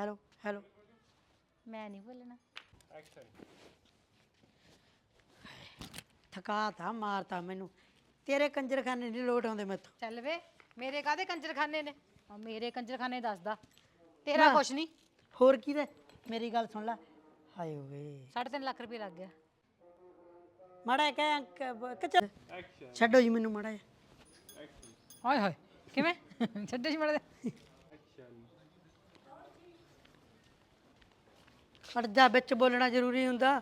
Hello hello ਮੈਂ ਨਹੀਂ ਬੋਲਣਾ। ਥਕਾਤਾ ਮਾਰਤਾ ਮੈਨੂੰ। ਤੇਰੇ ਕੰਜਰਖਾਨੇ ਨਹੀਂ ਲੋਟ ਆਉਂਦੇ ਮੈਥੋਂ। ਚੱਲ ਵੇ ਮੇਰੇ ਕਾਦੇ ਕੰਜਰਖਾਨੇ ਨੇ? ਆ ਮੇਰੇ ਕੰਜਰਖਾਨੇ ਦੱਸਦਾ। ਤੇਰਾ ਕੁਛ ਨਹੀਂ ਹੋਰ ਕੀ ਦੇ ਮੇਰੀ ਗੱਲ ਸੁਣ ਲੈ। ਹਾਏ ਓਏ। 3.5 ਲੱਖ ਰੁਪਏ ਲੱਗ ਗਿਆ। ਮਾੜਾ ਕਹਿ ਅੰਕ ਕਚ ਛੱਡੋ ਜੀ ਮੈਨੂੰ ਮਾੜਾ ਜਿਹਾ। ਹਾਏ ਹਾਏ ਕਿਵੇਂ? ਛੱਡੇ ਸੀ ਮੜੇ ਜਾ ਵਿੱਚ ਬੋਲਣਾ ਜ਼ਰੂਰੀ ਹੁੰਦਾ।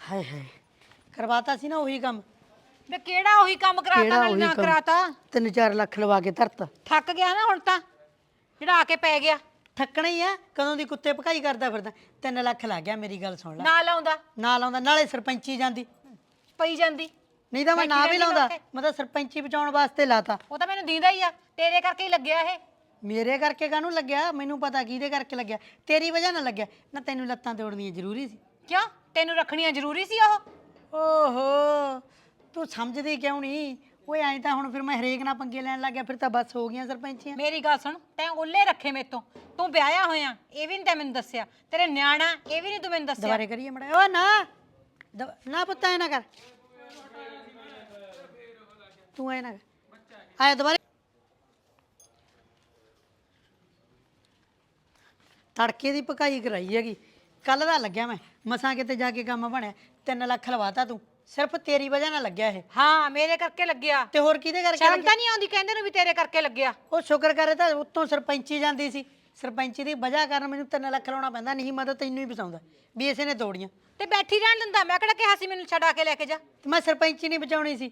ਹਾਏ ਹਾਏ। ਕਰਵਾਤਾ ਸੀ ਨਾ ਉਹੀ ਕੰਮ। ਵੇ ਕਿਹੜਾ ਉਹੀ ਕੰਮ ਕਰਾਤਾ ਨਾਲ ਨਾ? ਕਰਾਤਾ? 3-4 ਲੱਖ ਲਵਾ ਕੇ ਧਰਤਾ। ਥੱਕ ਗਿਆ ਨਾ ਹੁਣ ਤਾਂ ਜਿਹੜਾ ਆ ਕੇ ਪੈ ਗਿਆ। ਥੱਕਣਾ ਹੀ ਆ ਕਦੋਂ ਦੀ ਕੁੱਤੇ ਭਕਾਈ ਕਰਦਾ ਫਿਰਦਾ। 3 ਲੱਖ ਲੱਗ ਗਿਆ ਮੇਰੀ ਗੱਲ ਸੁਣ ਲੈ। ਨਾ ਲਾਉਂਦਾ। ਨਾਲ ਆਉਂਦਾ ਨਾਲੇ ਸਰਪੰਚੀ ਜਾਂਦੀ। ਪਈ ਜਾਂਦੀ। ਨਹੀਂ ਤਾਂ ਮੈਂ ਨਾ ਵੀ ਲਾਉਂਦਾ। ਮੈਂ ਤਾਂ ਸਰਪੰਚੀ ਬਚਾਉਣ ਵਾਸਤੇ ਲਾਤਾ। ਉਹ ਤਾਂ ਮੈਨੂੰ ਦੀਂਦਾ ਹੀ ਆ। ਤੇਰੇ ਕਰਕੇ ਹੀ ਲੱਗਿਆ ਇਹ। ਮੇਰੇ ਕਰਕੇ ਕਾਹਨੂੰ ਲੱਗਿਆ? ਮੈਨੂੰ ਪਤਾ ਕਿਹਦੇ ਕਰਕੇ ਲੱਗਿਆ। ਤੇਰੀ ਵਜ੍ਹਾ ਨਾਲ ਲੱਗਿਆ। ਨਾ ਤੈਨੂੰ ਲੱਤਾਂ ਤੋੜਨੀਆਂ ਜ਼ਰੂਰੀ ਸੀ। ਕਿਉਂ? ਤੈਨੂੰ ਰੱਖਣੀਆਂ ਜ਼ਰੂਰੀ ਸੀ ਉਹ? ਓਹੋ ਤੂੰ ਸਮਝਦੀ ਕਿਉਂ ਨਹੀਂ ਓਏ ਐਂ ਤਾਂ ਹੁਣ ਫਿਰ ਮੈਂ ਹਰੇਕ ਨਾਲ ਪੰਗੇ ਲੈਣ ਲੱਗ ਗਿਆ ਫਿਰ ਤਾਂ ਬਸ ਹੋ ਗਈਆਂ ਸਰਪੰਚੀਆਂ। ਮੇਰੀ ਗੱਲ ਸੁਣ ਤੈਂ ਉੱਲੇ ਰੱਖੇ ਮੇਤੋਂ ਤੂੰ ਵਿਆਹਿਆ ਹੋਇਆ ਇਹ ਵੀ ਨਹੀਂ ਤੈਂ ਮੈਨੂੰ ਦੱਸਿਆ। ਤੇਰੇ ਨਿਆਣਾ ਇਹ ਵੀ ਨਹੀਂ ਤੂੰ ਮੈਨੂੰ ਦੱਸਿਆ। ਦੁਬਾਰੇ ਕਰੀਏ ਮੜਾ ਓ ਨਾ ਨਾ ਪੁੱਤ ਐ ਨਾ ਕਰ। ਤੂੰ ਐ ਨਾ ਕਰ। ਆਇਆ ਦੁਬਾਰੇ। ਤੜਕੇ ਦੀ ਪਕਾਈ ਕਰਾਈ ਹੈਗੀ। ਕੱਲ ਦਾ ਲੱਗਿਆ ਮੈਂ। ਮਸਾਂ ਕਿਤੇ ਜਾ ਕੇ ਕੰਮ ਬਣਿਆ। 3 ਲੱਖ ਲਵਾਤਾ ਤੂੰ। ਸਿਰਫ ਤੇਰੀ ਵਜ੍ਹਾ ਨਾਲ ਲੱਗਿਆ ਇਹ। ਹਾਂ ਮੇਰੇ ਕਰਕੇ ਲੱਗਿਆ। ਤੇ ਹੋਰ ਕਿਹਦੇ ਕਰਕੇ ਸ਼ਰਮ ਲੱਗਿਆ? ਤਾਂ ਨਹੀਂ ਆਉਂਦੀ ਕਹਿੰਦੇ ਨੂੰ ਵੀ ਤੇਰੇ ਕਰਕੇ ਲੱਗਿਆ। ਉਹ ਸ਼ੁਕਰ ਕਰੇ ਤਾਂ ਉੱਤੋਂ ਸਰਪੰਚੀ ਜਾਂਦੀ ਸੀ। ਸਰਪੰਚੀ ਦੀ ਵਜ੍ਹਾ ਕਾਰਨ ਮੈਨੂੰ 3 ਲੱਖ ਲਾਉਣਾ ਪੈਂਦਾ ਨਹੀਂ ਮੈਂ ਤਾਂ ਤੈਨੂੰ ਹੀ ਫਸਾਉਂਦਾ ਵੀ ਇਸੇ ਨੇ ਤੋੜੀਆਂ। ਤੇ ਬੈਠੀ ਰਹਿਣ ਦਿੰਦਾ ਮੈਂ ਕਿਹੜਾ ਕਿਹਾ ਸੀ ਮੈਨੂੰ ਛਡਾ ਕੇ ਲੈ ਕੇ ਜਾ। ਤੇ ਮੈਂ ਸਰਪੰਚੀ ਨਹੀਂ ਬਚਾਉਣੀ ਸੀ।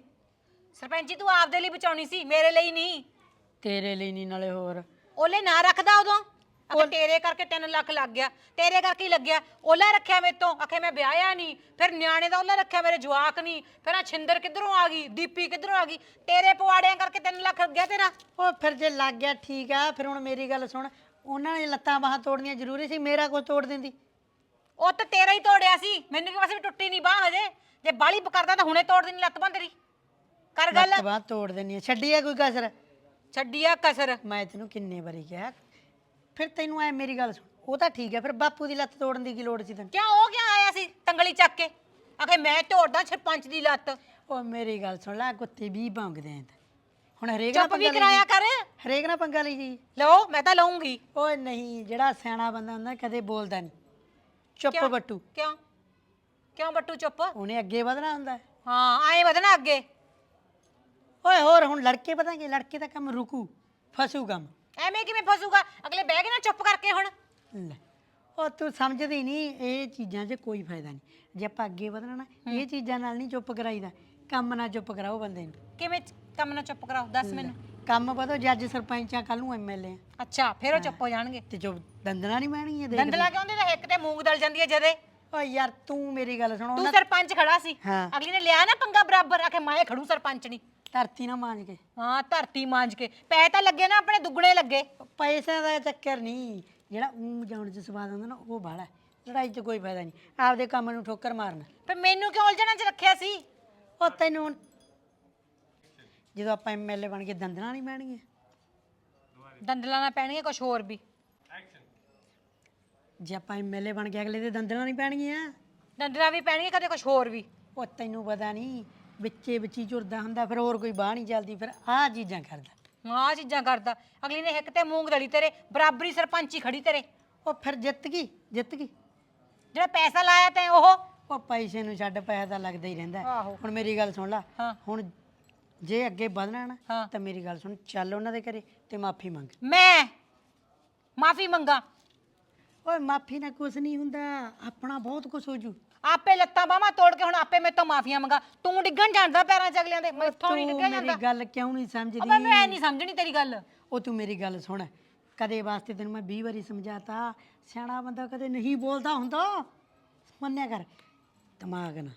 ਸਰਪੰਚੀ ਤੂੰ ਆਪਦੇ ਲਈ ਬਚਾਉਣੀ ਸੀ ਮੇਰੇ ਲਈ ਨਹੀਂ। ਤੇਰੇ ਲਈ ਨਹੀਂ ਨਾਲੇ ਹੋਰ। ਉਹਲੇ ਨਾ ਰੱਖਦਾ ਉਦੋਂ। ਅਕੇ ਤੇਰੇ ਕਰਕੇ 3 ਲੱਖ ਲੱਗ ਗਿਆ ਤੇਰੇ ਕਰਕੇ ਹੀ ਲੱਗਿਆ। ਉਹਲਾ ਰੱਖਿਆ ਮੇਰੇ ਤੋਂ ਅਖੇ ਮੈਂ ਵਿਆਹਿਆ ਨਹੀਂ ਫਿਰ ਨਿਆਣੇ ਦਾ ਉਹਲਾ ਰੱਖਿਆ ਮੇਰੇ ਜਵਾਕ ਨਹੀਂ। ਫਿਰ ਆ ਛਿੰਦਰ ਕਿੱਧਰੋਂ ਆ ਗਈ ਦੀਪੀ ਕਿੱਧਰੋਂ ਆ ਗਈ? ਤੇਰੇ ਪਵਾੜਿਆਂ ਕਰਕੇ 3 ਲੱਖ ਗਿਆ ਤੇਰਾ। ਉਹ ਫਿਰ ਜੇ ਲੱਗ ਗਿਆ ਠੀਕ ਆ ਫਿਰ ਹੁਣ ਮੇਰੀ ਗੱਲ ਸੁਣ। ਉਹਨਾਂ ਨੇ ਲੱਤਾਂ ਬਾਹਾਂ ਤੋੜਨੀਆਂ ਜ਼ਰੂਰੀ ਸੀ ਮੇਰਾ ਕੋਈ ਤੋੜ ਦਿੰਦੀ। ਉਹ ਤਾਂ ਤੇਰਾ ਹੀ ਤੋੜਿਆ ਸੀ ਮੈਨੂੰ ਕੀ ਵਸੇ ਟੁੱਟੀ ਨਹੀਂ ਬਾਹ ਹਜੇ। ਜੇ ਬਾਲੀ ਕਰਦਾ ਤਾਂ ਹੁਣੇ ਤੋੜ ਦੇਣੀ ਲੱਤ ਬਾਂਹ ਤੇਰੀ। ਕਰ ਗੱਲ। ਲੱਤ ਬਾਹਾਂ ਤੋੜ ਦੇਣੀ ਆ। ਛੱਡੀ ਆ ਕੋਈ ਕਸਰ? ਛੱਡੀ ਆ ਕਸਰ। ਮੈਂ ਤੈਨੂੰ ਕਿੰਨੇ ਵਾਰੀ ਕਿਹਾ ਫਿਰ ਤੈਨੂੰ ਐ ਮੇਰੀ ਗੱਲ ਸੁਣ। ਉਹ ਤਾਂ ਠੀਕ ਹੈ ਫਿਰ ਬਾਪੂ ਦੀ ਲੱਤ ਤੋੜਨ ਦੀ ਕੀ ਲੋੜ ਸੀ ਤੈਨੂੰ? ਕਿਉਂ? ਉਹ ਕਿਉਂ ਆਇਆ ਸੀ ਤੰਗਲੀ ਚੱਕ ਕੇ? ਆਖੇ ਮੈਂ ਤੋੜਦਾ ਸਰਪੰਚ ਦੀ ਲੱਤ। ਉਹ ਮੇਰੀ ਗੱਲ ਸੁਣ ਲੈ ਕੁੱਤੇ ਵੀ ਭੌਂਕਦੇ ਆਂ ਹੁਣ ਹਰੇਕ ਨਾਲ ਚੁੱਪ ਵੀ ਪੰਗਾ ਕਰਾਇਆ ਕਰ। ਹਰੇਕ ਨਾਲ ਪੰਗਾ ਲਈ ਜੀ ਲਓ ਮੈਂ ਤਾਂ ਲਊਂਗੀ। ਓਏ ਨਹੀਂ ਜਿਹੜਾ ਸਿਆਣਾ ਬੰਦਾ ਹੁੰਦਾ ਕਦੇ ਬੋਲਦਾ ਨਹੀਂ। ਚੁੱਪ ਕਿਉਂ? ਬੱਟੂ। ਕਿਉਂ? ਕਿਉਂ ਬੱਟੂ ਚੁੱਪ? ਉਹਨੇ ਅੱਗੇ ਵਧਣਾ ਹੁੰਦਾ। ਹੈ। ਹਾਂ ਆਏ ਵਧਣਾ ਅੱਗੇ। ਓਏ ਹੋਰ ਹੁਣ ਲੜਕੇ ਪਤਾ ਕੀ ਲੜਕੇ ਦਾ ਕੰਮ ਰੁਕੂ ਫਸੂ ਕੰਮ। ਐਵੇਂ ਕਿਵੇਂ ਫਸੂਗਾ? ਅਗਲੇ ਬਹਿ ਗਏ ਨਾ ਚੁੱਪ ਕਰਕੇ ਹੁਣ। ਲੈ ਉਹ ਤੂੰ ਸਮਝਦੀ ਨਹੀਂ ਇਹ ਚੀਜ਼ਾਂ 'ਚ ਕੋਈ ਫਾਇਦਾ ਨਹੀਂ। ਜੇ ਆਪਾਂ ਅੱਗੇ ਵਧਣਾ ਨਾ ਇਹ ਚੀਜ਼ਾਂ ਨਾਲ ਨਹੀਂ ਚੁੱਪ ਕਰਾਈਦਾ। ਕੰਮ ਨਾਲ ਚੁੱਪ ਕਰਾਓ ਬੰਦੇ ਨੂੰ। ਕਿਵੇਂ ਕੰਮ ਨਾ ਚੁੱਪ ਕਰਾਓ ਦੱਸ ਮੈਨੂੰ। ਕੰਮ ਵਧੋ ਜੱਜ ਸਰਪੰਚਾਂ ਕੱਲ ਨੂੰ ਐਮਐਲਏ ਅੱਛਾ ਫਿਰ ਉਹ ਚੁੱਪ ਹੋ ਜਾਣਗੇ। ਤੇ ਜੋ ਦੰਦਣਾ ਨਹੀਂ ਬਹਿਣਗੀਆਂ ਦੇਖ ਦੰਦਲਾ ਕਿਉਂ ਦੇ ਇੱਕ ਤੇ ਮੂੰਗ ਦਲ ਜਾਂਦੀ ਹੈ ਜਦੇ। ਓ ਯਾਰ ਤੂੰ ਮੇਰੀ ਗੱਲ ਸੁਣੋ ਤੂੰ ਸਰਪੰਚ ਖੜਾ ਸੀ। ਹਾਂ। ਅਗਲੀ ਨੇ ਲਿਆ ਨਾ ਪੰਗਾ ਬਰਾਬਰ ਆਖੇ ਮੈਂ ਖੜੂ ਸਰਪੰਚ ਨਹੀਂ ਧਰਤੀ ਨਾ ਮਾਂਜ ਕੇ। ਹਾਂ ਧਰਤੀ ਮਾਂਜ ਕੇ। ਪੈ ਤਾਂ ਲੱਗੇ ਨਾ ਆਪਣੇ ਦੁੱਗਣੇ ਲੱਗੇ। ਪੈਸੇ ਦਾ ਚੱਕਰ ਨਹੀਂ। ਜਿਹੜਾ ਊਂ ਜਾਣ 'ਚ ਸਵਾਦ ਆਉਂਦਾ ਨਾ ਉਹ ਬਾਹਲਾ ਹੈ। ਲੜਾਈ 'ਚ ਕੋਈ ਫਾਇਦਾ ਨਹੀਂ। ਆਪਦੇ ਕੰਮ ਨੂੰ ਠੋਕਰ ਮਾਰਨਾ। ਫਿਰ ਮੈਨੂੰ ਕਿਉਂ ਉਲਝਣਾ ਚ ਰੱਖਿਆ ਸੀ? ਉਹ ਤੈਨੂੰ ਹੁਣ- ਜਦੋਂ ਆਪਾਂ ਐਮਐਲਏ ਬਣ ਕੇ ਦੰਦਣਾ ਨਹੀਂ ਬਹਿਣਗੀਆਂ ਦੰਦਲਾਂ ਨਾ ਪੈਣਗੇ ਕੁਝ ਹੋਰ ਵੀ। ਜੇ ਆਪਾਂ ਐਮਐਲਏ ਬਣ ਕੇ ਅਗਲੇ ਦੇ ਦੰਦਣਾ ਨਹੀਂ ਪੈਣਗੀਆਂ। ਦੰਦਲਾਂ ਵੀ ਪੈਣਗੇ ਕਦੇ ਕੁਝ ਹੋਰ ਵੀ। ਉਹ ਤੈਨੂੰ ਪਤਾ ਨਹੀਂ ਵਿੱਚੇ ਵਿੱਚੀ ਝੁਰਦਾ ਹੁੰਦਾ ਫਿਰ ਹੋਰ ਕੋਈ ਬਾਹ ਨਹੀਂ ਚੱਲਦੀ ਫਿਰ ਆਹ ਚੀਜ਼ਾਂ ਕਰਦਾ। ਆਹ ਚੀਜ਼ਾਂ ਕਰਦਾ। ਅਗਲੀ ਨੇ ਇੱਕ ਤੇ ਮੂੰਗ ਦਲੀ ਤੇਰੇ ਬਰਾਬਰੀ ਸਰਪੰਚੀ ਖੜੀ ਤੇਰੇ। ਉਹ ਫਿਰ ਜਿੱਤ ਗਈ ਜਿੱਤ ਗਈ। ਜਿਹੜਾ ਪੈਸਾ ਲਾਇਆ ਤੈਂ ਉਹ? ਉਹ ਪੈਸੇ ਨੂੰ ਛੱਡ ਪੈਸਾ ਤਾਂ ਲੱਗਦਾ ਹੀ ਰਹਿੰਦਾ। ਹੈ। ਆਹੋ। ਹੁਣ ਮੇਰੀ ਗੱਲ ਸੁਣ ਲੈ। ਹਾਂ। ਹੁਣ ਜੇ ਅੱਗੇ ਵਧਣਾ ਨਾ ਹਾਂ। ਤਾਂ ਮੇਰੀ ਗੱਲ ਸੁਣ ਚੱਲ ਉਹਨਾਂ ਦੇ ਘਰੇ ਤੇ ਮਾਫੀ ਮੰਗ। ਮੈਂ ਮਾਫੀ ਮੰਗਾ। ਓਏ ਮਾਫੀ ਨਾਲ ਕੁਝ ਨਹੀਂ ਹੁੰਦਾ ਆਪਣਾ ਬਹੁਤ ਕੁਝ ਹੋ ਜੂ। ਆਪੇ ਲੱਤਾਂ ਬਾਹਾਂ ਤੋੜ ਕੇ ਹੁਣ ਆਪੇ ਮੇਰੇ ਤੋਂ ਮਾਫੀਆਂ ਮੰਗਾ। ਤੂੰ ਡਿੱਗਣ ਜਾਂਦਾ ਪੈਰਾਂ 'ਚ ਅਗਲਿਆਂ ਦੇ ਮੈਥੋਂ ਨਹੀਂ ਤੂੰ ਡਿੱਗਿਆ ਮੇਰੀ ਜਾਂਦਾ। ਗੱਲ ਕਿਉਂ ਨਹੀਂ ਅਬੇ ਸਮਝਦੀ ਮੈਂ ਨਹੀਂ ਸਮਝਣੀ ਤੇਰੀ ਗੱਲ। ਉਹ ਤੂੰ ਮੇਰੀ ਗੱਲ ਸੁਣ। ਕਦੇ ਵਾਸਤੇ ਤੈਨੂੰ ਮੈਂ 20 ਵਾਰੀ ਸਮਝਾਤਾ ਸਿਆਣਾ ਬੰਦਾ ਕਦੇ ਨਹੀਂ ਬੋਲਦਾ ਹੁੰਦਾ। ਮੰਨਿਆ ਕਰ ਦਿਮਾਗ ਨਾ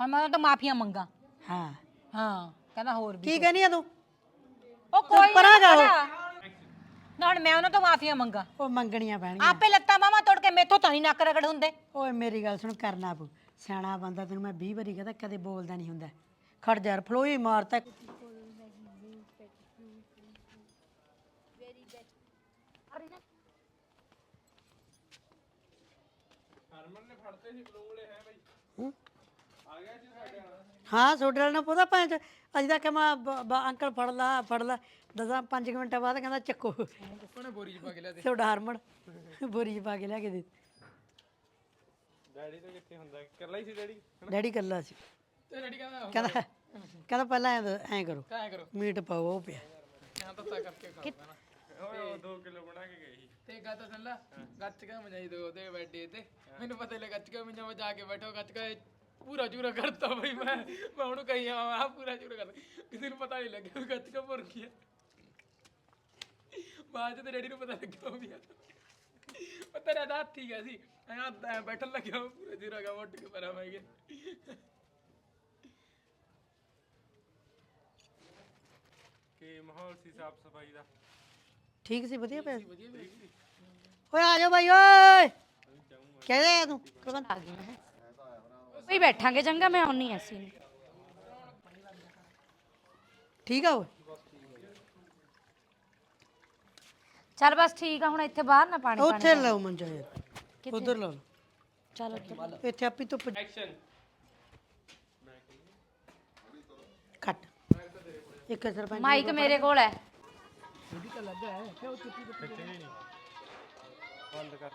ਹੁਣ ਮੈਂ ਤਾਂ ਮਾਫੀਆਂ ਮੰਗਾ। ਹਾਂ। ਹਾਂ ਕਹਿੰਦਾ ਹੋਰ ਵੀ ਕੀ ਕਹਿੰਦੀ ਆ ਤੂੰ? ਉਹ ਕੋਈ ਪਰਾਂ ਜਾਓ। ਨਾ ਹੁਣ ਮੈਂ ਉਹਨਾਂ ਤੋਂ ਮਾਫੀਆਂ ਮੰਗਾ। ਉਹ ਮੰਗਣੀਆਂ ਪੈਣਗੀਆਂ। ਆਪੇ ਲੱਤਾਂ ਬਾਹਾਂ ਤੋੜ ਕੇ ਮੇਥੋਂ ਤਾਂ ਨਹੀਂ ਨੱਕ ਰਗੜ ਹੁੰਦੇ। ਓਏ ਮੇਰੀ ਗੱਲ ਸੁਣ ਕਰਨਾ ਪਊ। ਸਿਆਣਾ ਬੰਦਾ ਤੈਨੂੰ ਮੈਂ 20 ਵਾਰੀ ਕਹਦਾ ਕਦੇ ਬੋਲਦਾ ਨਹੀਂ ਹੁੰਦਾ। ਖੜ ਜਾ ਫਲੋਈ ਮਾਰਤਾ ਹੂੰ? ਹਾਂ ਤੁਹਾਡੇ ਨਾਲ ਨਾ ਪਤਾ ਪੰਜ ਅਜ ਤੱਕ ਮੈਂ ਬ- ਬ- ਅੰਕਲ ਫੜ ਲਾ ਫੜ ਲਾ। ਦਸਾਂ ਪੰਜ ਕੁ ਮਿੰਟਾਂ ਬਾਅਦ ਕਹਿੰਦਾ ਚੱਕੋ। ਉਹਨੇ ਬੋਰੀ ਚ ਪਾ ਕੇ ਲਿਆ ਦੇ। ਤੁਹਾਡਾ ਹਰਮਨ ਬੋਰੀ 'ਚ ਪਾ ਕੇ ਲਿਆ ਕੇ ਦੇ ਡੈਡੀ ਤਾਂ ਕਿੱਥੇ ਹੁੰਦਾ? ਇਕੱਲਾ ਹੀ ਸੀ ਡੈਡੀ? ਡੈਡੀ ਕੱਲਾ ਸੀ। ਤੇ ਡੈਡੀ ਕਹਿੰਦਾ ਕਹਿੰਦਾ ਕਹਿੰਦਾ ਪਹਿਲਾਂ ਐਂ ਦ- ਐਂ ਕਰੋ। ਕਾਹ ਕਰੋ। ਮੀਟ ਪਾਓ ਉਹ ਪਿਆ। ਜਾਂ ਤਾਂ ਤਾ ਕਰਕੇ ਖਾਣਾ ਉਹ 2 ਕਿਲੋ ਬਣਾ ਕੇ ਗਈ ਤੇ ਗੱਤ ਸੰਲਾ ਗੱਚ ਕਾ ਮਜਾਈ ਦੋ ਉਹਦੇ ਬੈਠੇ ਤੇ? ਮੈਨੂੰ ਪਤਾ ਲੱਗਾ ਗੱਚ ਕਾ ਮੈਂ ਜਾ ਜਾ ਕੇ ਬੈਠੋ ਗੱਚ ਕਾ ਪੂਰਾ ਚੂਰਾ ਕਰਤਾ ਬਈ ਮੈਂ। ਮੈਂ ਉਹਨੂੰ ਕਹੀ ਆ ਆ ਪੂਰਾ ਚੂਰਾ ਕਰ ਕਿਸੇ ਨੂੰ ਪਤਾ ਨਹੀਂ ਲੱਗਿਆ ਵੀ ਗੱਚ ਕਾ ਭੁਰ ਗਿਆ। ਬਾਅਦ ਚ ਤੇ ਡੈਡੀ ਨੂੰ ਪਤਾ ਲੱਗਿਆ ਵੀ ਆ। ਪਤਾ ਨਾ ਦਾ ਠੀਕ ਹੈ ਸੀ। ਐਂ ਐਂ ਬੈਠਣ ਲੱਗਿਆ ਉਹ ਪੂਰਾ ਚੂਰਾ ਗਾ ਉੱਠ ਕੇ ਪਰਾਂ ਮੈਂ ਗਿਆ। ਕਿ ਮਾਹੌਲ ਸੀ ਸਾਫ਼ ਸਫ਼ਾਈ ਦਾ? ਠੀਕ ਸੀ ਵਧੀਆ ਪਿਆ ਸੀ? ਓਏ ਆ ਜਾ ਬਾਈ ਓਏ। ਕਹਿੰਦੇ ਤੂੰ ਪ੍ਰਬੰਧ ਆ ਗਈ ਵੀ ਬੈਠਾਂਗੇ ਚੰਗਾ ਮੈਂ ਆਉਣੀ ਐ ਸੀ ਠੀਕ ਆ ਓਏ ਚੱਲ ਬਸ ਠੀਕ ਆ ਹੁਣ ਇੱਥੇ ਬਾਹਰ ਨਾ ਪਾਣੀ ਉੱਥੇ ਲਾਓ ਮੰਜਾ ਯਾਰ ਉਧਰ ਲਾਓ ਚੱਲ ਉੱਥੇ ਇੱਥੇ ਆਪੀ ਧੁੱਪ ਐਕਸ਼ਨ ਕੱਟ ਇੱਕ ਸਰਪੰਚ ਮਾਈਕ ਮੇਰੇ ਕੋਲ ਹੈ ਬੰਦ ਕਰ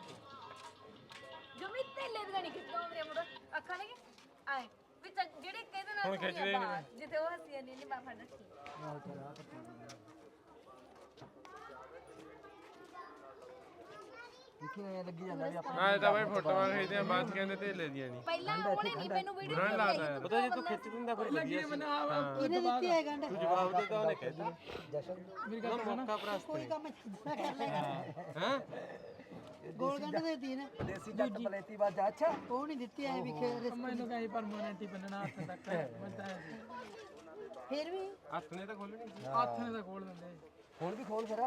ਜਮੀ ਤੇਲੇ ਦੀ ਨਹੀਂ ਕਿਤੋਂ ਮੇਰੇ ਮੁੰਡਾ। ਅੱਖਾਂ ਨੇ ਆਏ ਵੀ ਜਿਹੜੇ ਕਹਿੰਦੇ ਨਾ ਹੁਣ ਖਿੱਚਦੇ ਨਹੀਂ ਜਿੱਥੇ ਉਹ ਹੱਸੀ ਨਹੀਂ ਨਹੀਂ ਬਾਫਾ ਰੱਖੀ ਮੈਂ ਤਾਂ ਬਈ ਫੋਟੋਆਂ ਖਿੱਚਦੇ ਆ ਬਾਅਦ 'ਚ ਕਹਿੰਦੇ ਤੇ ਲੈ ਦੀਆਂ ਨਹੀਂ। ਪਹਿਲਾਂ ਉਹਨੇ ਨਹੀਂ ਮੈਨੂੰ ਵੀਡੀਓ ਬੁਰਾ ਲੱਗਦਾ ਪਤਾ ਜੇ ਤੂੰ ਖਿੱਚ ਦਿੰਦਾ ਫਿਰ ਵਧੀਆ ਸੀ ਇਹਨੇ ਦਿੱਤੀ ਹੈ ਗੰਢ ਜਵਾਬ ਦੇ ਤਾਂ ਉਹਨੇ ਕਹਿ ਦਿੱਤਾ। ਮੇਰੀ ਗੱਲ ਸੁਣ ਕੋਈ ਕੰਮ ਨਾ ਕਰ ਲੈ। ਹਾਂ। ਗੋਲ ਗੰਢ ਦੇ ਦਿੱਤੀ ਨਾ ਦੇਸੀ ਜੱਟ ਪਲੇਤੀ ਬਾਜ ਅੱਛਾ। ਉਹ ਨਹੀਂ ਦਿੱਤੀ ਐ ਵੀ ਖੇ- ਮੈਨੂੰ ਕਹੀ ਪਰਮਾਨੈਂਟ ਹੀ ਬੰਨਣਾ ਹੱਥ ਤੱਕ। ਮੈਂ ਤਾਂ। ਫਿਰ ਵੀ? ਹੱਥ ਨੇ ਤਾਂ ਖੋਲਣੀ ਸੀ। ਹੱਥ ਨੇ ਤਾਂ ਖੋਲ ਦਿੰਦੇ ਹੁਣ ਵੀ ਖੋਲ ਫਿਰ।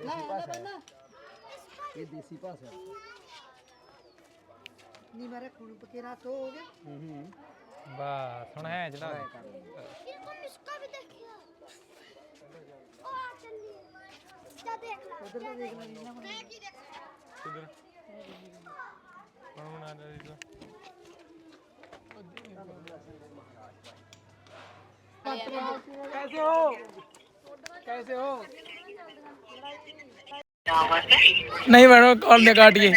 ਨਾ ਨਾ ਬੰਨਾ ਇਹ ਦੇਸੀ ਭਾਸ਼ਾ ਨਹੀਂ ਮੇਰੇ ਖੂਨ ਪਕੇਰਾ ਤੋ ਹੋ ਗਿਆ ਬਸ ਹੁਣ ਹੈ ਜਿਹੜਾ इसका भी देखिए ओ चलिए क्या देख रहा ਉਧਰ ਤਾਂ ਦੇਖ ਲੈ ਨਾ मैं की देख रहा ਕਿਧਰ ਕੌਣ ਬਣਾ ਰਿਹਾ ਸੀ ਤੂੰ कैसे हो कैसे हो नहीं मैडम कॉल ने काटिए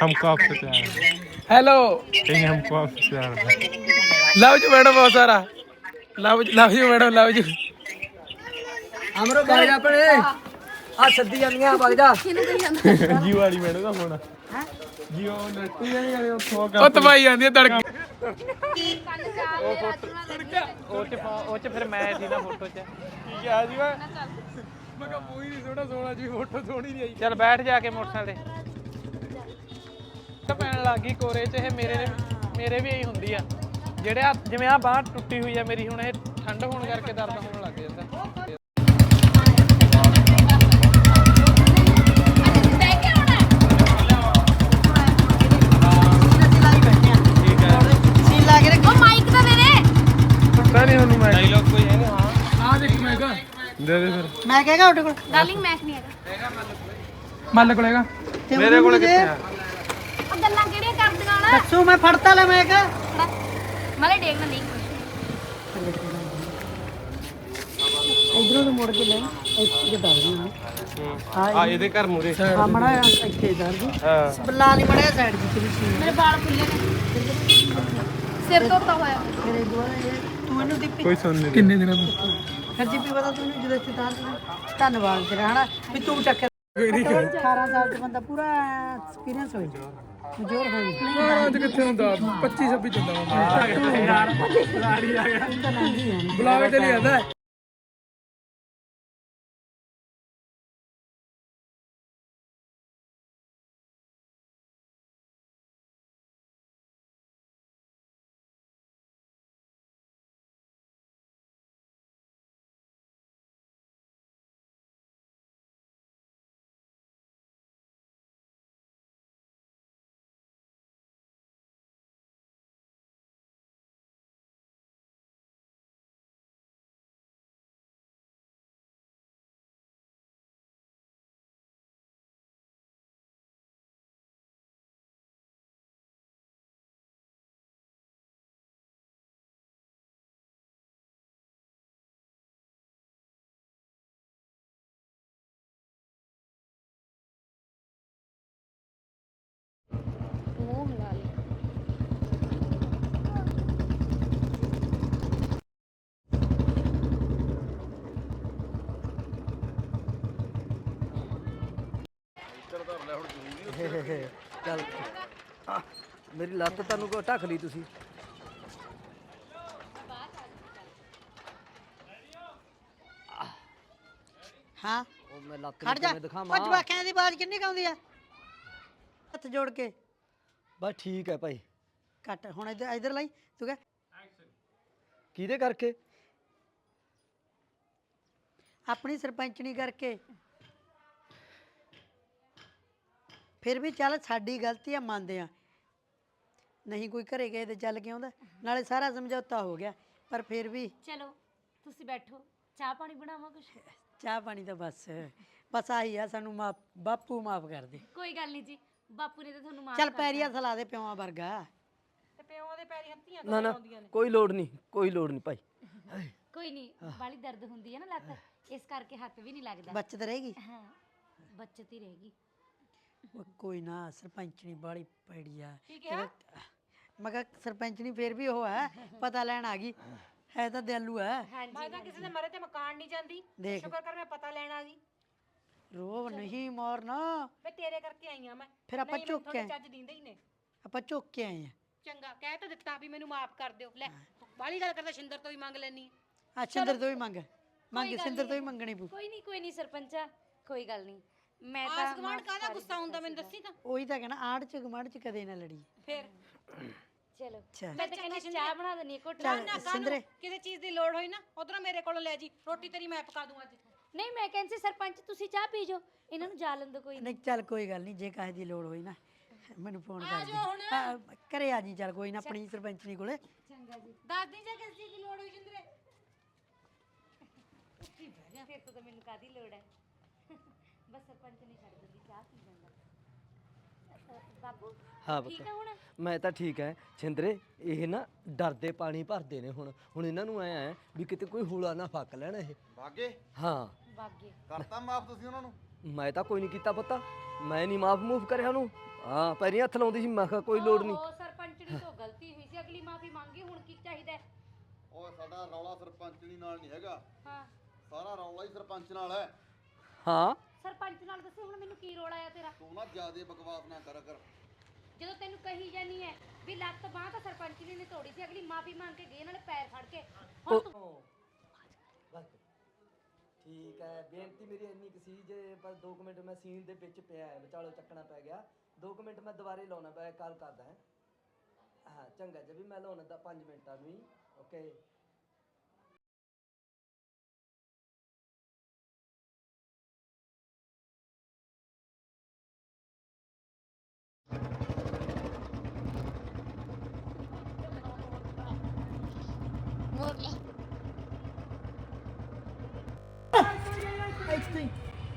हमको आपसे प्यार हेलो कहीं हमको आपसे प्यार है लव यू मैडम बहुत सारा love love you madam love you हमरो भाग जा पड़े आ सद्दी जानियां भाग जा जी वाली मैडम का फोन है ਜੀਓ ਨੱਟੀ ਨਹੀਂ ਕਰੇ ਉੱਥੋਂ ਉਹ ਤਬਾਈ ਜਾਂਦੀ ਹੈ ਤੜਕੇ। ਉਹ ਚ ਉਹ ਚ ਫਿਰ ਮੈਂ ਸੀ ਨਾ ਫੋਟੋ ਚ ਕੀ ਕਿਹਾ ਜੀ ਮੈਂ ਮੈਂ ਕਿਹਾ ਮੂੰਹ ਹੀ ਨਹੀਂ ਸੋਹਣਾ ਸੋਹਣਾ ਜੀ ਫੋਟੋ ਸੋਹਣੀ ਨਹੀਂ ਆਈ ਚੱਲ ਬੈਠ ਜਾ ਕੇ ਮੋਟਰਸਾਈਕਲ ਤਾਂ। ਪੈਣ ਲੱਗ ਗਈ ਕੋਰੇ ਚ, ਇਹ ਮੇਰੇ ਮੇਰੇ ਵੀ ਇਹੀ ਹੁੰਦੀ ਆ। ਜਿਹੜੇ ਆ ਜਿਵੇਂ ਆ ਬਾਹ ਟੁੱਟੀ ਹੋਈ ਆ ਮੇਰੀ, ਹੁਣ ਇਹ ਠੰਡ ਹੋਣ ਕਰਕੇ ਦਰਦ ਹੋਣ ਦੇ ਦੇ ਫਿਰ। ਮੈਂ ਕਹੇਗਾ ਤੁਹਾਡੇ ਕੋਲ? ਡਾਰਲਿੰਗ ਮੈਕ ਨਹੀਂ ਹੈਗਾ। ਮੱਲ ਕੋਲੇਗਾ ਤੇ ਮੇਰੇ ਕੋਲ। ਕਿੱਥੇ ਆ? ਉਹ ਗੱਲਾਂ ਕਿਹੜੀਆਂ ਕਰਦੀਆਂ ਨਾ ਦੱਸੋ ਮੈਂ ਫੜਤਾ ਲੈ ਮੈਂ ਕਹ। ਮਲੇ ਦੇਖਣਾ ਨਹੀਂ ਇਧਰੋਂ ਨੂੰ ਮੁੜ ਕੇ ਲੈ। ਇੱਥੇ ਦੱਸ ਆ ਇਹਦੇ ਘਰ ਮੂਰੇ ਸਾਹਮਣਾ ਇੱਥੇ ਦੱਸ ਦੀ ਹਾਂ। ਬੱਲਾ ਨਹੀਂ ਮੜਿਆ ਸਾਈਡ ਦੀ ਤੇਰੀ ਸੀ। ਮੇਰੇ ਵਾਲ ਖੁੱਲੇ ਨੇ। ਸਿਰ ਧੋਤਾ ਹੋਇਆ। ਮੇਰੇ ਦੁਆਰਾ ਇਹ ਤੂੰ ਇਹਨੂੰ ਦਿੱਪੀ ਕੋਈ ਸੁਣ ਨਹੀਂ ਕਿੰਨੇ ਦਿਨਾਂ ਤੋਂ? ਫਿਰ ਜਿੱਪੀ ਪਤਾ ਤੂੰ ਜਦੋਂ ਇੱਥੇ ਤਾਰ ਧੰਨਵਾਦ ਤੇਰਾ ਹਨਾ? ਵੀ ਤੂੰ ਟੱਕਰ 18 ਸਾਲ ਦਾ ਬੰਦਾ ਪੂਰਾ ਐਕਸਪੀਰੀਅੰਸ ਹੋਈ। ਮਜੋਰ ਹੋਈ। ਅੱਜ ਕਿੱਥੇ ਹੁੰਦਾ? 25 26 ਚੰਦਾ ਯਾਰ ਖਿਲਾੜੀ ਆ ਗਿਆ ਬੁਲਾਵੇ ਤੇ ਨਹੀਂ ਮੂੰਹ ਮਿਲਾ ਲਈ ਚੱਲ। ਆਹ, ਮੇਰੀ ਲੱਤ ਤੁਹਾਨੂੰ ਕੋ ਢੱਕ ਲਈ ਤੁਸੀਂ। ਹਾਂ। ਉਹ ਮੈਂ ਲੱਤ ਖੜ ਜਾ। ਕਿਵੇਂ ਉਹ ਦਿਖਾਵਾਂ ਜਵਾਕਾਂ ਦੀ ਆਵਾਜ਼ ਕਿੰਨੀ ਕਾਉਂਦੀ ਆ? ਹੱਥ ਜੋੜ ਕੇ। ਬਸ ਠੀਕ ਹੈ ਭਾਈ। ਕੱਟ ਹੁਣ ਇੱਧਰ ਇੱਧਰ ਲਈ ਤੂੰ ਕਹ। ਕਿਹਦੇ ਕਰਕੇ? ਆਪਣੀ ਸਰਪੰਚਣੀ ਕਰਕੇ। ਫਿਰ ਵੀ ਚੱਲ ਸਾਡੀ ਗਲਤੀ ਆ ਮੰਨਦੇ ਆ। ਨਹੀਂ ਕੋਈ ਘਰੇ ਗਏ ਤੇ ਚੱਲ ਕੇ ਆਉਂਦਾ ਨਾਲੇ ਸਾਰਾ ਸਮਝੌਤਾ ਹੋ ਗਿਆ ਪਰ ਫਿਰ ਵੀ। ਚਲੋ ਤੁਸੀਂ ਬੈਠੋ ਚਾਹ ਪਾਣੀ ਬਣਾਵਾਂ ਕੁਛ? ਚਾਹ ਪਾਣੀ ਤਾਂ ਬਸ ਬਸ ਆਹੀ ਆ ਸਾਨੂੰ ਮਾਫ ਬਾਪੂ ਮਾਫ ਕਰ ਦੇ। ਕੋਈ ਗੱਲ ਨਹੀਂ ਜੀ। ਬਾਪੂ ਨੇ ਤਾਂ ਤੁਹਾਨੂੰ ਮਾਫ ਚੱਲ ਪੈਰੀਆ ਸਲਾ ਦੇ ਪਿਓਾਂ ਵਰਗਾ। ਤੇ ਪਿਓ ਦੇ ਪੈਰੀ ਹੱਥੀਆਂ ਨਾ ਨਾ ਕੋਈ ਲੋੜ ਨਹੀਂ ਕੋਈ ਲੋੜ ਨਹੀਂ ਭਾਈ। ਕੋਈ ਨਹੀਂ ਬਾਲੀ ਦਰਦ ਹੁੰਦੀ ਹੈ ਨਾ ਲੱਤ ਇਸ ਕਰਕੇ ਹੱਥ ਵੀ ਨਹੀਂ ਲੱਗਦਾ। ਬੱਚਤ ਰਹੇਗੀ? ਹਾਂ ਬੱਚਤ ਹੀ ਰਹੇਗੀ। ਉਹ ਕੋਈ ਨਾ ਸਰਪੰਚਣੀ ਬਾਲੀ ਪੈੜੀ ਆ। ਮੈਂ ਕਿਹਾ ਸਰਪੰਚਣੀ ਫੇਰ ਵੀ ਉਹ ਹੈ ਪਤਾ ਲੈਣ ਆ ਗਈ। ਹੈ ਤਾਂ ਦਿਆਲੂ ਹੈ। ਮੈਂ ਤਾਂ ਕਿਸੇ ਦੇ ਮਰੇ ਤੇ ਮਕਾਨ ਨਹੀਂ ਜਾਂਦੀ। ਦੇਖ। ਸ਼ੁਕਰ ਕਰ ਮੈਂ ਪਤਾ ਲੈਣ ਆ ਗਈ। ਰੋਬ ਨਹੀਂ ਮਾਰਨਾ। ਵੇ ਤੇਰੇ ਕਰਕੇ ਆਈ ਆ ਮੈਂ। ਫਿਰ ਆਪਾਂ ਨਹੀਂ, ਝੁੱਕ ਮੈਨੂੰ ਕੇ ਤੁਹਾਡੇ ਚੱਜ ਦਿੰਦੇ ਹੀ ਨੇ। ਆਪਾਂ ਝੁੱਕ ਕੇ ਆਏ ਆ। ਚੰਗਾ ਕਹਿ ਤਾਂ ਦਿੱਤਾ ਵੀ ਮੈਨੂੰ ਮਾਫ ਕਰ ਦਿਓ। ਲੈ ਬਾਲੀ ਗੱਲ ਕਰਦਾ ਸ਼ਿੰਦਰ ਤੋਂ ਵੀ ਮੰਗ ਲੈਣੀ ਆ। ਸਿੰਦਰ ਤੋਂ ਵੀ ਮੰਗ। ਮੰਗ ਸਿੰਦਰ ਤੋਂ ਵੀ ਮੰਗਣੀ ਪਊ। ਕੋਈ ਨਹੀਂ ਕੋਈ ਨਹੀਂ ਸਰਪੰਚਾ ਕੋਈ ਗੱਲ ਨਹੀਂ। ਮੈਂ ਆਸ ਤਾਂ ਗਵਾਂਡ ਕਾਹਦਾ ਗੁੱਸਾ ਹੁੰਦਾ ਮੈਨੂੰ ਦੱਸੀ ਤਾਂ। ਉਹੀ ਤਾਂ ਕਹਿਣਾ ਆੜ ਚ ਗਮੜ ਚ ਕਦੇ ਨਾ ਲੜੀ ਫੇਰ? ਚਲੋ। ਅੱਛਾ। ਮੈਂ ਤਾਂ ਕਹਿੰਦੀ ਚਾਹ ਬਣਾ ਦਨੀ ਘੁੱਟ ਚੱਲ ਨਾ ਸਿੰਦਰੇ ਕਿਸੇ ਚੀਜ਼ ਦੀ ਲੋੜ ਹੋਈ ਨਾ ਉਧਰੋਂ ਮੇਰੇ ਕੋਲੋਂ ਲੈ ਜੀ ਰੋਟੀ ਤੇਰੀ ਮੈਂ ਪਕਾ ਦੂੰ ਅੱਜ। ਨਹੀਂ ਮੈਂ ਕਹਿੰਦੀ ਸੀ, ਸਰਪੰਚ ਤੁਸੀਂ ਚਾਹ ਪੀ ਜਾਓ। ਇਹਨਾਂ ਨੂੰ ਜਾ ਲੈਣ ਦਿਓ ਕੋਈ ਨਹੀਂ ਚੱਲ ਕੋਈ ਗੱਲ ਨਹੀਂ ਜੇ ਕਾਹੇ ਦੀ ਲੋੜ ਹੋਈ ਨਾ ਮੈਨੂੰ ਫੋਨ ਕਰ ਦੇ। ਹਾਂ, ਘਰੇ ਆ ਜੀ ਚੱਲ ਕੋਈ ਨਾ ਆਪਣੀ ਸਰਪੰਚਣੀ ਕੋਲੇ। ਚੰਗਾ ਜੀ। ਦੱਸ ਦੀ ਜੇ ਕਿਸੇ ਦੀ ਲੋੜ ਹੋਈ ਜਿੰਦਰੇ? ਫਿਰ ਤੋਂ ਤਾਂ ਮੈਨੂੰ ਕਾਦੀ ਲੋੜ ਹੈ? ਬਸ ਸਰਪੰਚ ਨਹੀਂ ਛੱਡ ਦਿੰਦੀ ਚਾਹ ਪੀ ਅ, ਬਾਬੂ ਹਾਂ ਠੀਕ ਪੁੱਤ। ਆ ਹੁਣ? ਮੈਂ ਤਾਂ ਠੀਕ ਹੈ ਛਿੰਦਰੇ ਇਹ ਨਾ ਡਰਦੇ ਪਾਣੀ ਭਰਦੇ ਨੇ ਹੁਣ। ਹੁਣ ਇਹਨਾਂ ਨੂੰ ਐ ਹੈ ਵੀ ਕਿਤੇ ਕੋਈ ਹੂਲਾ ਨਾ ਫੱਕ ਲੈਣ ਇਹ। ਭਾਗੇ ਹਾਂ। ਬਾਗੇ। ਕਰਤਾ ਮਾਫ ਤੁਸੀਂ ਉਹਨਾਂ ਨੂੰ? ਮੈਂ ਤਾਂ ਕੋਈ ਨਹੀਂ ਕੀਤਾ ਪੁੱਤ। ਮੈਂ ਨਹੀਂ ਮਾਫ ਮੂਫ ਕਰਿਆ ਉਹਨੂੰ। ਹਾਂ ਪੈਰੀਂ ਹੱਥ ਲਾਉਂਦੀ ਸੀ ਮੈਂ ਕਿਹਾ ਕੋਈ ਲੋੜ ਨਹੀਂ। ਉਹ ਸਰਪੰਚਣੀ ਤੋਂ ਗਲਤੀ ਹੋਈ ਸੀ। ਅਗਲੀ ਮਾਫੀ ਮੰਗੀ ਹੁਣ ਕੀ ਚਾਹੀਦਾ? ਹੈ? ਉਹ ਸਾਡਾ ਰੌਲਾ ਸਰਪੰਚਣੀ ਨਾਲ ਨਹੀਂ ਹੈਗਾ। ਹਾਂ। ਸਾਰਾ ਰੌਲਾ ਹੀ ਸਰਪੰਚ ਨਾਲ ਹੈ। ਹਾਂ। ਸਰਪੰਚ ਨਾਲ ਦੱਸੀ ਹੁਣ ਮੈਨੂੰ ਕੀ ਰੋਲ ਆਇਆ ਤੇਰਾ? ਤੂੰ ਨਾ ਜਿਆਦੇ ਬਕਵਾਸ ਨਾ ਕਰ ਕਰ। ਜਦੋਂ ਤੈਨੂੰ ਕਹੀ ਜਾਨੀ ਹੈ ਵੀ ਲੱਤ ਬਾਹ ਤਾਂ ਸਰਪੰਚਣੀ ਨੇ ਤੋੜੀ ਸੀ ਅਗਲੀ ਮਾਫੀ ਮੰਗ ਕੇ ਗਈ ਨਾਲੇ ਪੈਰ ਫੜ ਕੇ। ਹੁਣ ਤੂੰ ਠੀਕ ਹੈ ਬੇਨਤੀ ਮੇਰੀ ਇੰਨੀ ਕੁ ਸੀ ਜੇ ਪਰ 2 ਮਿੰਟ ਮੈਂ ਸੀਨ ਦੇ ਵਿੱਚ ਪਿਆ ਹੈ ਵਿਚਾਲੋ ਚੱਕਣਾ ਪੈ ਗਿਆ। 2 ਮਿੰਟ ਮੈਂ ਦੁਬਾਰੇ ਲਾਉਣਾ ਪਿਆ ਕਾਲ ਕਰਦਾ ਹਾਂ ਹਾਂ ਚੰਗਾ ਜੀ ਵੀ ਮੈਂ ਲਾਉਣਾ ਦਾ 5 ਮਿੰਟਾਂ ਨੂੰ ਹੀ ਓਕੇ।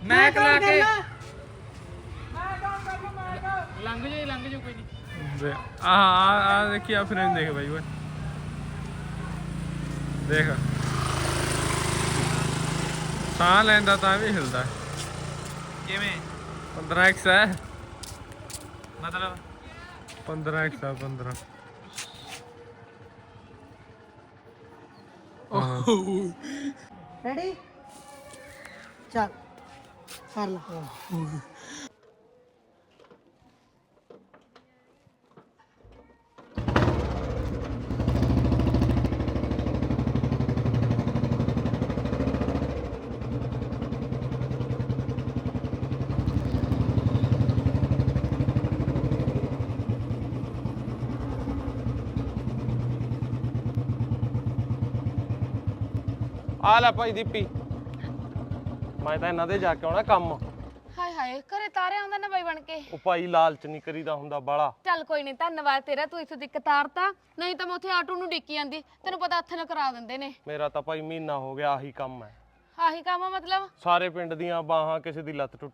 ਮੈਂ ਕਲਾ ਕੇ ਲੰਘ ਜਾ ਲੰਘ ਜਾ ਕੋਈ ਨਹੀਂ ਆ ਆ ਆ ਦੇਖੀ ਆ ਫਰੇਮ ਦੇਖ ਬਾਈ ਓਏ। ਦੇਖ। ਸਾਹ ਲੈਂਦਾ ਤਾਂ ਵੀ ਹਿਲਦਾ। ਕਿਵੇਂ? 15x ਹੈ। ਮਤਲਬ? 15x ਆ 15 ਰੈਡੀ ਚੱਲ ਕਰ ਲਾ ਆ ਲੈ ਭਾਈ ਦੀਪੀ। ਮੈਂ ਤਾਂ ਇਹਨਾਂ ਦੇ ਜਾ ਕੇ ਆਉਣਾ ਕੰਮ। ਹਾਏ ਹਾਏ ਘਰੇ ਤਾਰੇ ਆਉਂਦਾ ਨਾ ਬਾਈ ਬਣ ਕੇ। ਉਹ ਭਾਈ ਲਾਲਚ ਨਹੀਂ ਕਰੀਦਾ ਹੁੰਦਾ ਬਾਲਾ। ਚੱਲ ਕੋਈ ਨਹੀਂ ਧੰਨਵਾਦ ਤੇਰਾ ਤੂੰ ਇੱਥੋਂ ਤੱਕ ਤਾਰਤਾ ਨਹੀਂ ਤਾਂ ਮੈਂ ਉੱਥੇ ਆਟੋ ਨੂੰ ਡਿੱਕੀ ਜਾਂਦੀ ਤੈਨੂੰ ਪਤਾ ਹੱਥ ਨਾਲ ਕਰਾ ਦਿੰਦੇ ਨੇ। ਮੇਰਾ ਤਾਂ ਭਾਈ ਮਹੀਨਾ ਹੋ ਗਿਆ ਆਹੀ ਕੰਮ ਹੈ। ਆਹੀ ਕੰਮ ਆ ਮਤਲਬ? ਸਾਰੇ ਪਿੰਡ ਦੀਆਂ ਬਾਹਾਂ ਕਿਸੇ ਦੀ ਲੱਤ ਟੁੱਟੀ।